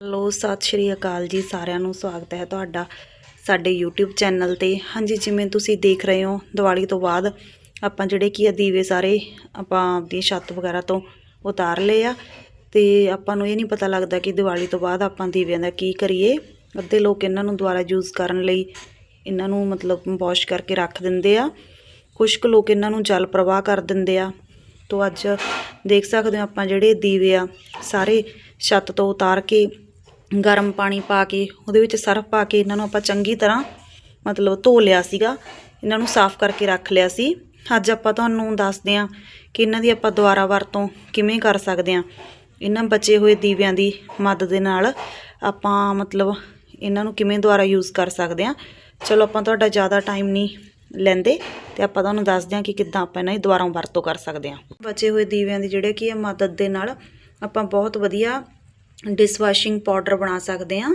Hello, ਸਤਿ ਸ਼੍ਰੀ ਅਕਾਲ ਜੀ ਸਾਰਿਆਂ ਨੂੰ, ਸਵਾਗਤ ਹੈ ਤੁਹਾਡਾ ਸਾਡੇ YouTube ਚੈਨਲ ਤੇ। ਹਾਂਜੀ, ਜਿਵੇਂ ਤੁਸੀਂ ਦੇਖ ਰਹੇ ਹੋ, ਦੀਵਾਲੀ ਤੋਂ ਬਾਅਦ ਆਪਾਂ ਜਿਹੜੇ ਕੀ ਆ, ਦੀਵੇ ਸਾਰੇ ਆਪਾਂ ਆਪਣੀ ਛੱਤ ਵਗੈਰਾ ਤੋਂ ਉਤਾਰ ਲਏ ਆ ਤੇ ਆਪਾਂ ਨੂੰ ਇਹ ਨਹੀਂ ਪਤਾ ਲੱਗਦਾ ਕਿ ਦੀਵਾਲੀ ਤੋਂ ਬਾਅਦ ਆਪਾਂ ਦੀਵਿਆਂ ਦਾ ਕੀ ਕਰੀਏ। ਅੱਧੇ ਲੋਕ ਇਹਨਾਂ ਨੂੰ ਦੁਬਾਰਾ ਯੂਜ਼ ਕਰਨ ਲਈ ਇਹਨਾਂ ਨੂੰ ਮਤਲਬ ਵਾਸ਼ ਕਰਕੇ ਰੱਖ ਦਿੰਦੇ ਆ। ਕੁਝ ਕੁ ਲੋਕ ਇਹਨਾਂ ਨੂੰ ਜਲ ਪ੍ਰਵਾਹ ਕਰ ਦਿੰਦੇ ਆ। ਤੋ ਅੱਜ ਦੇਖ ਸਕਦੇ ਹੋ ਆਪਾਂ ਜਿਹੜੇ ਦੀਵੇ ਆ, ਸਾਰੇ ਛੱਤ ਤੋਂ ਉਤਾਰ ਕੇ ਗਰਮ ਪਾਣੀ ਪਾ ਕੇ, ਉਹਦੇ ਵਿੱਚ ਸਰਫ ਪਾ ਕੇ ਇਹਨਾਂ ਨੂੰ ਆਪਾਂ ਚੰਗੀ ਤਰ੍ਹਾਂ ਮਤਲਬ ਧੋ ਲਿਆ ਸੀਗਾ। ਇਹਨਾਂ ਨੂੰ ਸਾਫ਼ ਕਰਕੇ ਰੱਖ ਲਿਆ ਸੀ। ਅੱਜ ਆਪਾਂ ਤੁਹਾਨੂੰ ਦੱਸਦੇ ਹਾਂ ਕਿ ਇਹਨਾਂ ਦੀ ਆਪਾਂ ਦੁਬਾਰਾ ਵਰਤੋਂ ਕਿਵੇਂ ਕਰ ਸਕਦੇ ਹਾਂ। ਇਹਨਾਂ ਬਚੇ ਹੋਏ ਦੀਵਿਆਂ ਦੀ ਮਦਦ ਦੇ ਨਾਲ ਆਪਾਂ ਮਤਲਬ ਇਹਨਾਂ ਨੂੰ ਕਿਵੇਂ ਦੁਬਾਰਾ ਯੂਜ਼ ਕਰ ਸਕਦੇ ਹਾਂ। ਚਲੋ ਆਪਾਂ ਤੁਹਾਡਾ ਜ਼ਿਆਦਾ ਟਾਈਮ ਨਹੀਂ ਲੈਂਦੇ ਤੇ ਆਪਾਂ ਤੁਹਾਨੂੰ ਦੱਸਦੇ ਹਾਂ ਕਿ ਕਿੱਦਾਂ ਆਪਾਂ ਇਹਨਾਂ ਦੀ ਦੁਬਾਰਾ ਵਰਤੋਂ ਕਰ ਸਕਦੇ ਹਾਂ। ਬਚੇ ਹੋਏ ਦੀਵਿਆਂ ਦੀ ਜਿਹੜੇ ਕੀ ਹੈ ਮਦਦ ਦੇ ਨਾਲ ਆਪਾਂ ਬਹੁਤ ਵਧੀਆ ਡਿਸ਼ਵਾਸ਼ਿੰਗ ਪਾਊਡਰ ਬਣਾ ਸਕਦੇ ਹਾਂ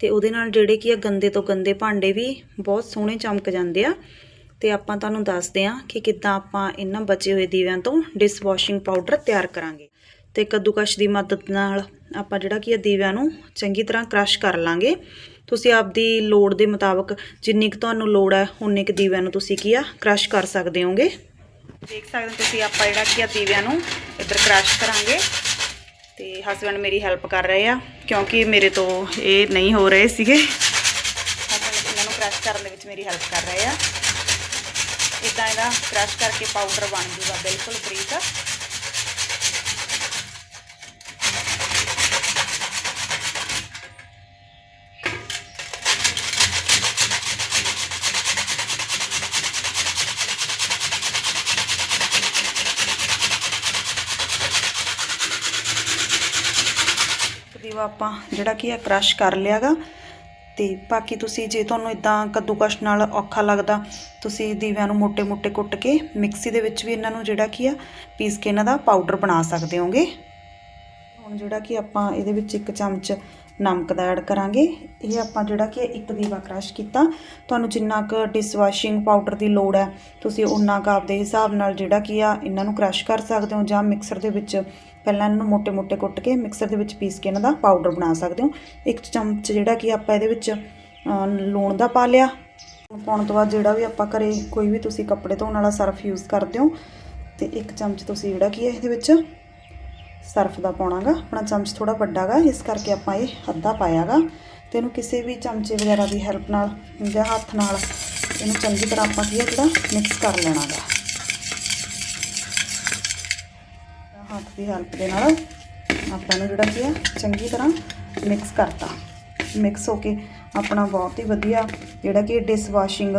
ਤੇ ਉਹਦੇ ਨਾਲ ਜਿਹੜੇ ਕੀ ਆ ਗੰਦੇ ਤੋਂ ਗੰਦੇ ਭਾਂਡੇ ਵੀ ਬਹੁਤ ਸੋਹਣੇ ਚਮਕ ਜਾਂਦੇ ਆ। ਤੇ ਆਪਾਂ ਤੁਹਾਨੂੰ ਦੱਸਦੇ ਹਾਂ ਕਿ ਕਿੱਦਾਂ ਆਪਾਂ ਇਹਨਾਂ ਬਚੇ ਹੋਏ ਦੀਵਿਆਂ ਤੋਂ ਡਿਸ਼ਵਾਸ਼ਿੰਗ ਪਾਊਡਰ ਤਿਆਰ ਕਰਾਂਗੇ। ਤੇ ਕੱਦੂਕਸ਼ ਦੀ ਮਦਦ ਨਾਲ ਆਪਾਂ ਜਿਹੜਾ ਕੀ ਆ ਦੀਵਿਆਂ ਨੂੰ ਚੰਗੀ ਤਰ੍ਹਾਂ ਕ੍ਰਸ਼ ਕਰ ਲਾਂਗੇ। ਤੁਸੀਂ ਆਪਦੀ ਲੋੜ ਦੇ ਮੁਤਾਬਕ ਜਿੰਨੀ ਕੁ ਤੁਹਾਨੂੰ ਲੋੜ ਹੈ ਉਨੇ ਕੁ ਦੀਵਿਆਂ ਨੂੰ ਤੁਸੀਂ ਕੀ ਆ ਕ੍ਰਸ਼ ਕਰ ਸਕਦੇ ਹੋਗੇ। ਦੇਖ ਸਕਦੇ ਤੁਸੀਂ ਆਪਾਂ ਜਿਹੜਾ ਕੀ ਆ ਦੀਵਿਆਂ ਨੂੰ ਇੱਧਰ ਕ੍ਰਸ਼ ਕਰਾਂਗੇ। ਤੇ ਹਸਬੰਡ ਮੇਰੀ ਹੈਲਪ ਕਰ ਰਹੇ ਆ, ਕਿਉਂਕਿ ਮੇਰੇ ਤੋਂ ਇਹ ਨਹੀਂ ਹੋ ਰਹੇ ਸੀਗੇ। ਹਸਬੰਡ ਇਹਨਾਂ ਨੂੰ ਕ੍ਰਸ਼ ਕਰਨ ਦੇ ਵਿੱਚ ਮੇਰੀ ਹੈਲਪ ਕਰ ਰਹੇ ਆ। ਇਦਾਂ ਇਹਦਾ ਕ੍ਰਸ਼ ਕਰਕੇ ਪਾਊਡਰ ਬਣ ਜੂਗਾ ਬਿਲਕੁਲ ਬਰੀਕ ਜੋ ਆਪਾਂ ਜਿਹੜਾ ਕੀ ਹੈ ਕਰਸ਼ ਕਰ ਲਿਆਗਾ। ਤੇ ਬਾਕੀ ਤੁਸੀਂ ਜੇ ਤੁਹਾਨੂੰ ਇਦਾਂ ਕੱਦੂਕਸ਼ ਨਾਲ ਔਖਾ ਲੱਗਦਾ, ਤੁਸੀਂ ਦੀਵਿਆਂ ਨੂੰ ਮੋٹے-ਮੋٹے ਕੁੱਟ ਕੇ ਮਿਕਸੀ ਦੇ ਵਿੱਚ ਵੀ ਇਹਨਾਂ ਨੂੰ ਜਿਹੜਾ ਕੀ ਆ, ਪੀਸ ਕੇ ਇਹਨਾਂ ਦਾ ਪਾਊਡਰ ਬਣਾ ਸਕਦੇ ਹੋਗੇ। ਹੁਣ ਜਿਹੜਾ ਕਿ ਆਪਾਂ ਇਹਦੇ ਵਿੱਚ ਇੱਕ ਚਮਚ ਨਮਕ ਦਾ ਐਡ ਕਰਾਂਗੇ। ਇਹ ਆਪਾਂ ਜਿਹੜਾ ਕਿ ਇੱਕ ਦੀਵਾ ਕਰਸ਼ ਕੀਤਾ। ਤੁਹਾਨੂੰ ਜਿੰਨਾ ਕੁ ਡਿਸਵਾਸ਼ਿੰਗ ਪਾਊਡਰ ਦੀ ਲੋੜ ਹੈ, ਤੁਸੀਂ ਉਨਾ ਕੁ ਆਪਦੇ ਹਿਸਾਬ ਨਾਲ ਜਿਹੜਾ ਕੀ ਆ, ਇਹਨਾਂ ਨੂੰ ਕਰਸ਼ ਕਰ ਸਕਦੇ ਹੋ ਜਾਂ ਮਿਕਸਰ ਦੇ ਵਿੱਚ ਪਹਿਲਾਂ ਇਹਨਾਂ ਨੂੰ ਮੋٹے-ਮੋٹے ਕੁੱਟ ਕੇ ਮਿਕਸਰ ਦੇ ਵਿੱਚ ਪੀਸ ਕੇ ਇਹਨਾਂ ਦਾ ਪਾਊਡਰ ਬਣਾ ਸਕਦੇ ਹੋ। ਇੱਕ ਚਮਚ ਜਿਹੜਾ ਕਿ ਆਪਾਂ ਇਹਦੇ ਵਿੱਚ ਲੂਣ ਦਾ ਪਾ ਲਿਆ। ਪਾਉਣ ਤੋਂ ਬਾਅਦ ਜਿਹੜਾ ਵੀ ਆਪਾਂ ਘਰੇ ਕੋਈ ਵੀ ਤੁਸੀਂ ਕੱਪੜੇ ਧੋਣ ਵਾਲਾ ਸਰਫ ਯੂਜ਼ ਕਰਦੇ ਹੋ, ਤੇ ਇੱਕ ਚਮਚ ਤੁਸੀਂ ਜਿਹੜਾ ਕੀ ਹੈ ਇਹਦੇ ਵਿੱਚ ਸਰਫ ਦਾ ਪਾਉਣਾਗਾ। ਆਪਣਾ ਚਮਚ ਥੋੜਾ ਵੱਡਾਗਾ, ਇਸ ਕਰਕੇ ਆਪਾਂ ਇਹ ਅੱਧਾ ਪਾਇਆਗਾ। ਤੇ ਇਹਨੂੰ ਕਿਸੇ ਵੀ ਚਮਚੇ ਵਗੈਰਾ ਦੀ ਹੈਲਪ ਨਾਲ ਜਾਂ ਹੱਥ ਨਾਲ ਇਹਨੂੰ ਚੰਗੀ ਤਰ੍ਹਾਂ ਆਪਾਂ ਕੀ ਹੈ ਜਿਹੜਾ ਮਿਕਸ ਕਰ ਲੈਣਾਗਾ। ਹੱਥ ਦੀ ਹੈਲਪ ਦੇ ਨਾਲ ਆਪਾਂ ਨੂੰ ਜਿਹੜਾ ਕੀ ਹੈ ਚੰਗੀ ਤਰ੍ਹਾਂ ਮਿਕਸ ਕਰਤਾ। ਮਿਕਸ ਹੋ ਕੇ ਆਪਣਾ ਬਹੁਤ ਹੀ ਵਧੀਆ ਜਿਹੜਾ ਕਿ ਡਿਸ਼ ਵਾਸ਼ਿੰਗ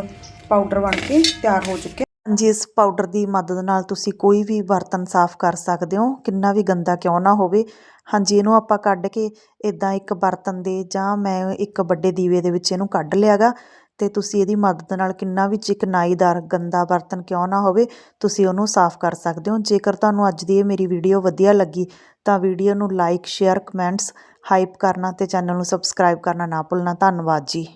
ਪਾਊਡਰ ਬਣ ਕੇ ਤਿਆਰ ਹੋ ਚੁੱਕਿਆ। ਹਾਂਜੀ, ਇਸ ਪਾਊਡਰ ਦੀ ਮਦਦ ਨਾਲ ਤੁਸੀਂ ਕੋਈ ਵੀ ਬਰਤਨ ਸਾਫ਼ ਕਰ ਸਕਦੇ ਹੋ, ਕਿੰਨਾ ਵੀ ਗੰਦਾ ਕਿਉਂ ਨਾ ਹੋਵੇ। ਹਾਂਜੀ, ਇਹਨੂੰ ਆਪਾਂ ਕੱਢ ਕੇ ਇਦਾਂ ਇੱਕ ਬਰਤਨ ਦੇ ਜਾਂ ਮੈਂ ਇੱਕ ਵੱਡੇ ਦੀਵੇ ਦੇ ਵਿੱਚ ਇਹਨੂੰ ਕੱਢ ਲਿਆਗਾ। ਅਤੇ ਤੁਸੀਂ ਇਹਦੀ ਮਦਦ ਨਾਲ ਕਿੰਨਾ ਵੀ ਚਿਕਨਾਈਦਾਰ, ਗੰਦਾ ਬਰਤਨ ਕਿਉਂ ਨਾ ਹੋਵੇ, ਤੁਸੀਂ ਉਹਨੂੰ ਸਾਫ਼ ਕਰ ਸਕਦੇ ਹੋ। ਜੇਕਰ ਤੁਹਾਨੂੰ ਅੱਜ ਦੀ ਇਹ ਮੇਰੀ ਵੀਡੀਓ ਵਧੀਆ ਲੱਗੀ, ਤਾਂ ਵੀਡੀਓ ਨੂੰ ਲਾਈਕ ਸ਼ੇਅਰ ਕਮੈਂਟਸ ਹਾਈਪ ਕਰਨਾ ਅਤੇ ਚੈਨਲ ਨੂੰ ਸਬਸਕ੍ਰਾਈਬ ਕਰਨਾ ਨਾ ਭੁੱਲਣਾ। ਧੰਨਵਾਦ ਜੀ।